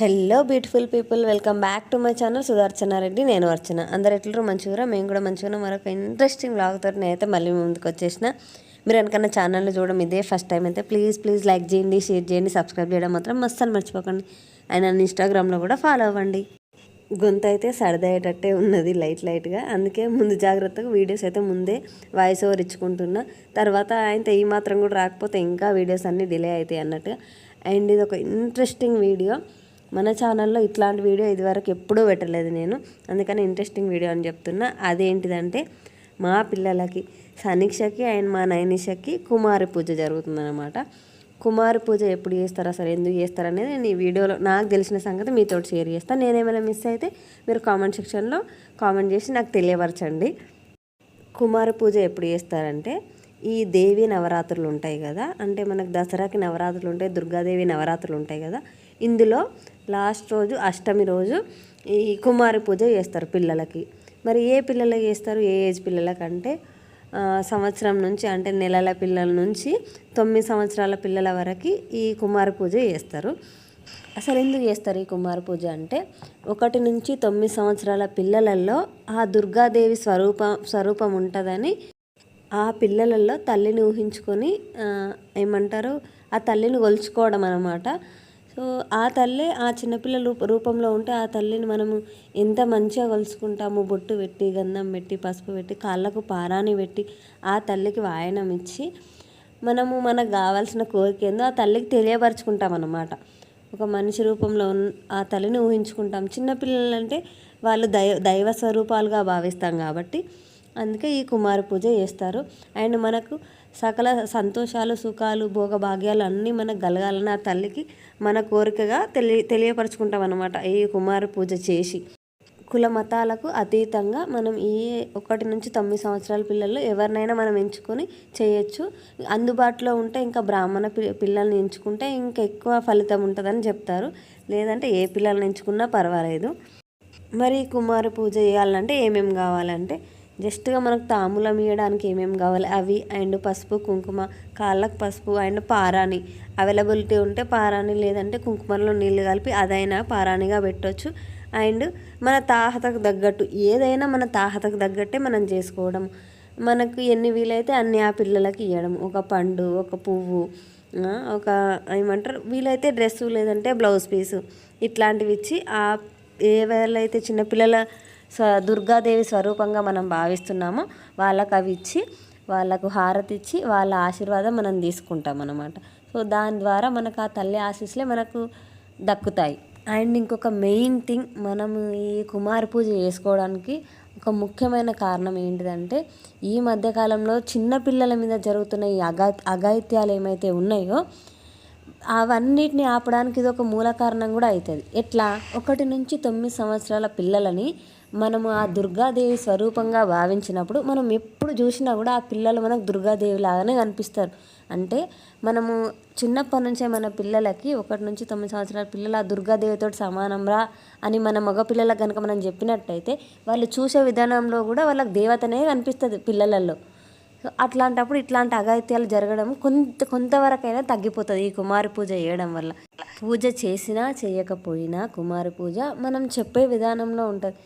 Hello beautiful people welcome back to my channel Sudarshana Reddy నేను అర్చన. అందరు ఎట్లరూ మంచిగా మేము కూడా మంచిగా మరొక ఇంట్రెస్టింగ్ బ్లాగ్తో నేనైతే మళ్ళీ ముందుకు వచ్చేసిన. మీరు వెనకన్నా ఛానల్ చూడడం ఇదే ఫస్ట్ టైం అయితే ప్లీజ్ ప్లీజ్ లైక్ చేయండి షేర్ చేయండి సబ్స్క్రైబ్ చేయడం మాత్రం మస్తు మర్చిపోకండి. అండ్ నన్ను ఇన్స్టాగ్రామ్లో కూడా ఫాలో అవ్వండి. గొంతు అయితే సరదయ్యేటట్టే ఉన్నది లైట్ లైట్గా అందుకే ముందు జాగ్రత్తగా వీడియోస్ అయితే ముందే వాయిస్ ఓవర్ ఇచ్చుకుంటున్నా. తర్వాత ఆయనతో ఈ మాత్రం కూడా రాకపోతే ఇంకా వీడియోస్ అన్నీ డిలే అవుతాయి అన్నట్టుగా. అండ్ ఇది ఒక ఇంట్రెస్టింగ్ వీడియో మన ఛానల్లో ఇట్లాంటి వీడియో ఇదివరకు ఎప్పుడూ పెట్టలేదు నేను. అందుకని ఇంట్రెస్టింగ్ వీడియో అని చెప్తున్నా. అదేంటిదంటే మా పిల్లలకి సనీక్షకి అండ్ మా నైనిషకి కుమారి పూజ జరుగుతుందన్నమాట. కుమారి పూజ ఎప్పుడు చేస్తారు అసలు? ఎందుకు చేస్తారు అనేది నేను ఈ వీడియోలో నాకు తెలిసిన సంగతి మీతో షేర్ చేస్తాను నేనేమైనా మిస్ అయితే మీరు కామెంట్ సెక్షన్లో కామెంట్ చేసి నాకు తెలియపరచండి. కుమారి పూజ ఎప్పుడు చేస్తారంటే ఈ దేవి నవరాత్రులు ఉంటాయి కదా? అంటే మనకు దసరాకి నవరాత్రులు ఉంటాయి దుర్గాదేవి నవరాత్రులు ఉంటాయి కదా? ఇందులో లాస్ట్ రోజు అష్టమి రోజు ఈ కుమారి పూజ చేస్తారు పిల్లలకి. మరి ఏ పిల్లలకి చేస్తారు? ఏ ఏజ్ పిల్లలకంటే సంవత్సరం నుంచి అంటే నెలల పిల్లల నుంచి తొమ్మిది సంవత్సరాల పిల్లల వరకు ఈ కుమారి పూజ చేస్తారు. అసలు ఎందుకు చేస్తారు ఈ కుమార పూజ అంటే ఒకటి నుంచి తొమ్మిది సంవత్సరాల పిల్లలలో ఆ దుర్గాదేవి స్వరూపం స్వరూపం ఉంటుందని ఆ పిల్లలలో తల్లిని ఊహించుకొని ఏమంటారు? ఆ తల్లిని కొలుచుకోవడం అనమాట సో ఆ తల్లి ఆ చిన్నపిల్లల రూపంలో ఉంటే ఆ తల్లిని మనము ఎంత మంచిగా కొలుసుకుంటాము బొట్టు పెట్టి గంధం పెట్టి పసుపు పెట్టి కాళ్ళకు పారాని పెట్టి ఆ తల్లికి వాయనం ఇచ్చి మనము మనకు కావాల్సిన కోరిక ఏందో ఆ తల్లికి తెలియపరచుకుంటాం అన్నమాట. ఒక మనిషి రూపంలో ఆ తల్లిని ఊహించుకుంటాం. చిన్నపిల్లలంటే వాళ్ళు దైవ దైవ స్వరూపాలుగా భావిస్తాం కాబట్టి అందుకే ఈ కుమార పూజ చేస్తారు. అండ్ మనకు సకల సంతోషాలు సుఖాలు భోగభాగ్యాలు అన్నీ మనకు కలగాలని ఆ తల్లికి మన కోరికగా తెలియ తెలియపరచుకుంటాం అనమాట ఈ కుమార పూజ చేసి. కుల మతాలకు అతీతంగా మనం ఈ ఒకటి నుంచి తొమ్మిది సంవత్సరాల పిల్లలు ఎవరినైనా మనం ఎంచుకొని చేయొచ్చు. అందుబాటులో ఉంటే ఇంకా బ్రాహ్మణ పిల్లల్ని ఎంచుకుంటే ఇంకా ఎక్కువ ఫలితం ఉంటుందని చెప్తారు. లేదంటే ఏ పిల్లల్ని ఎంచుకున్నా పర్వాలేదు. మరి కుమార పూజ చేయాలంటే ఏమేమి కావాలంటే జస్ట్గా మనకు తాములం ఇవ్వడానికి ఏమేమి కావాలి? అవి అండ్ పసుపు కుంకుమ కాళ్ళకు పసుపు అండ్ పారాణి. అవైలబిలిటీ ఉంటే పారాణి లేదంటే కుంకుమలో నీళ్ళు కలిపి అదైనా పారాణిగా పెట్టవచ్చు అండ్ మన తాహతకు తగ్గట్టు ఏదైనా మన తాహతకు తగ్గట్టే మనం చేసుకోవడం. మనకు ఎన్ని వీలైతే అన్ని ఆ పిల్లలకి ఇవ్వడం ఒక పండు ఒక పువ్వు ఒక ఏమంటారు? వీలైతే డ్రెస్సు లేదంటే బ్లౌజ్ పీసు ఇట్లాంటివి ఇచ్చి ఆ ఏవైతే చిన్నపిల్లల స్వ దుర్గాదేవి స్వరూపంగా మనం భావిస్తున్నామో వాళ్ళకు అవి ఇచ్చి వాళ్ళకు హారతి ఇచ్చి వాళ్ళ ఆశీర్వాదం మనం తీసుకుంటాం అనమాట సో దాని ద్వారా మనకు ఆ తల్లి ఆశీస్సులే మనకు దక్కుతాయి. అండ్ ఇంకొక మెయిన్ థింగ్ మనం ఈ కుమార పూజ చేసుకోవడానికి ఒక ముఖ్యమైన కారణం ఏంటిదంటే ఈ మధ్యకాలంలో చిన్నపిల్లల మీద జరుగుతున్న ఈ అగా అఘాయిత్యాలు ఏమైతే ఉన్నాయో అవన్నిటిని ఆపడానికి ఇది ఒక మూల కారణం కూడా అవుతుంది. ఎట్లా? ఒకటి నుంచి తొమ్మిది సంవత్సరాల పిల్లలని మనము ఆ దుర్గాదేవి స్వరూపంగా భావించినప్పుడు మనం ఎప్పుడు చూసినా కూడా ఆ పిల్లలు మనకు దుర్గాదేవి లాగానే కనిపిస్తారు. అంటే మనము చిన్నప్పటి నుంచే మన పిల్లలకి ఒకటి నుంచి తొమ్మిది సంవత్సరాల పిల్లలు ఆ దుర్గాదేవితో సమానం రా అని మన మగ పిల్లలకు కనుక మనం చెప్పినట్టయితే వాళ్ళు చూసే విధానంలో కూడా వాళ్ళకి దేవతనే కనిపిస్తుంది పిల్లలలో. అట్లాంటప్పుడు ఇట్లాంటి అగాయిత్యాలు జరగడం కొంత కొంతవరకైనా తగ్గిపోతుంది ఈ కుమారి పూజ చేయడం వల్ల. పూజ చేసినా చేయకపోయినా కుమారి పూజ మనం చెప్పే విధానంలో ఉంటుంది.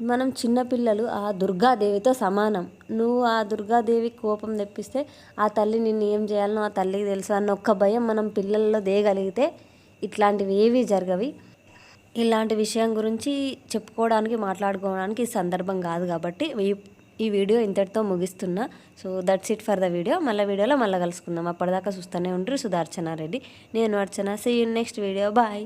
మనం చిన్నపిల్లలు ఆ దుర్గాదేవితో సమానం. నువ్వు ఆ దుర్గాదేవి కోపం తెప్పిస్తే ఆ తల్లి నిన్ను ఏం చేయాలనో ఆ తల్లికి తెలుసు అన్న ఒక్క భయం మనం పిల్లల్లో దేయగలిగితే ఇట్లాంటివి ఏవి జరగవి. ఇలాంటి విషయం గురించి చెప్పుకోవడానికి మాట్లాడుకోవడానికి ఈ సందర్భం కాదు కాబట్టి ఈ వీడియో ఇంతటితో ముగిస్తున్నా. So that's it for the video మళ్ళీ వీడియోలో మళ్ళీ కలుసుకుందాం. అప్పటిదాకా చూస్తూనే ఉంటారు సుధార్చన రెడ్డి. నేను Archana. See you next video bye